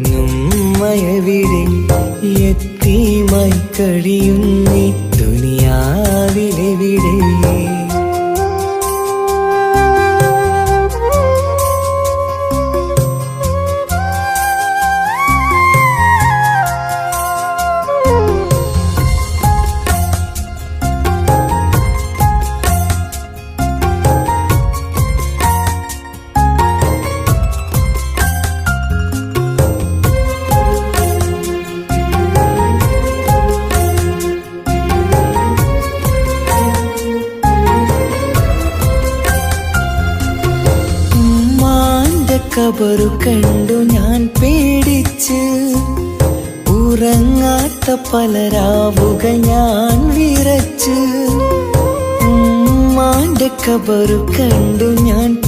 പൊന്നും മയവിടെ എത്തിയുമായി കഴിയുന്നീ ദുനിയാവിലെവിടെ കബറു കണ്ടു ഞാൻ പേടിച്ച്. ഉറങ്ങാത്ത പല രാവുകൾ ഞാൻ വിറച്ച്. ഉമ്മാന്റെ കബറു കണ്ടു ഞാൻ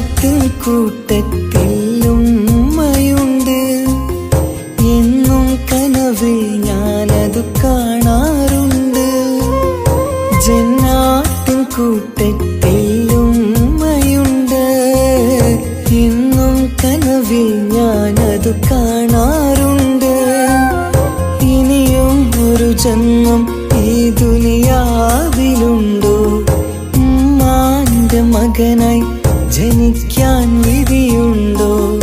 ജന്നാത്തിൻ കൂട്ടത്തിൽ ഉമ്മയുണ്ട്. എന്നും കനവിൽ ഞാനത് കാണാറുണ്ട്. ജന്നാത്തിൻ കൂട്ടത്തിൽ ഉമ്മയുണ്ട്. എന്നും കനവിൽ ഞാനത് കാണാറുണ്ട്. ഇനിയും ഒരു ജന്മം ഈ ദുനിയാവിലുണ്ടോ? ഉമ്മാന്റെ മകനായി ജനിക്കാൻ വിധിയുണ്ടോ?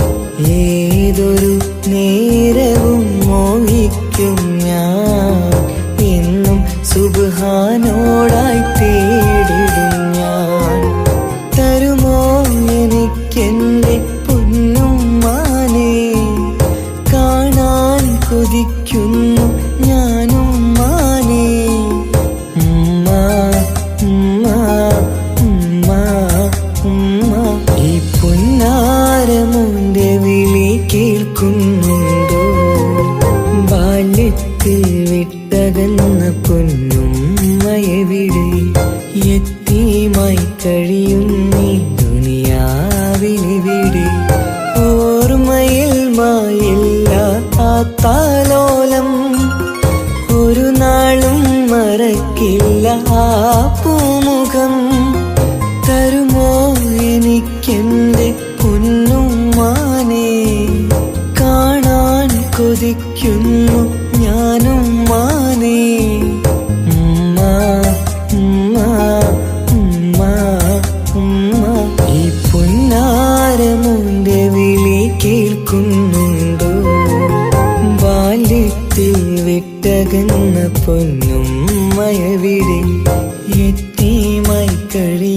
ഏതൊരു നേരവും മോഹിക്കും ഞാൻ. എന്നും സുബാനോടായി തേടിടും ഞാൻ. തരുമോ എനിക്കെന്റെ പൊന്നും മാനേ കാണാൻ കൊതിക്കുന്നു ഞാനും പുന്നാരമുന്റെ വിളി കേൾക്കുന്നുണ്ടോ? ബാല്യത്തിൽ വിട്ടകന്ന പൊന്നും മയവിടെ എത്തിയുമായി കഴിയുന്നീ ദുനിയാവിനിവിടെ ഓർമ്മയിൽ മായില്ല ആ താലോലം. ഒരു നാളും മറക്കില്ല ആ പൂമുഖം. തരുമോ കൊതിക്കുന്നു ഞാനും മാനേ. ഈ പൊന്നും മയവിടെ എത്തി മൈക്കഴി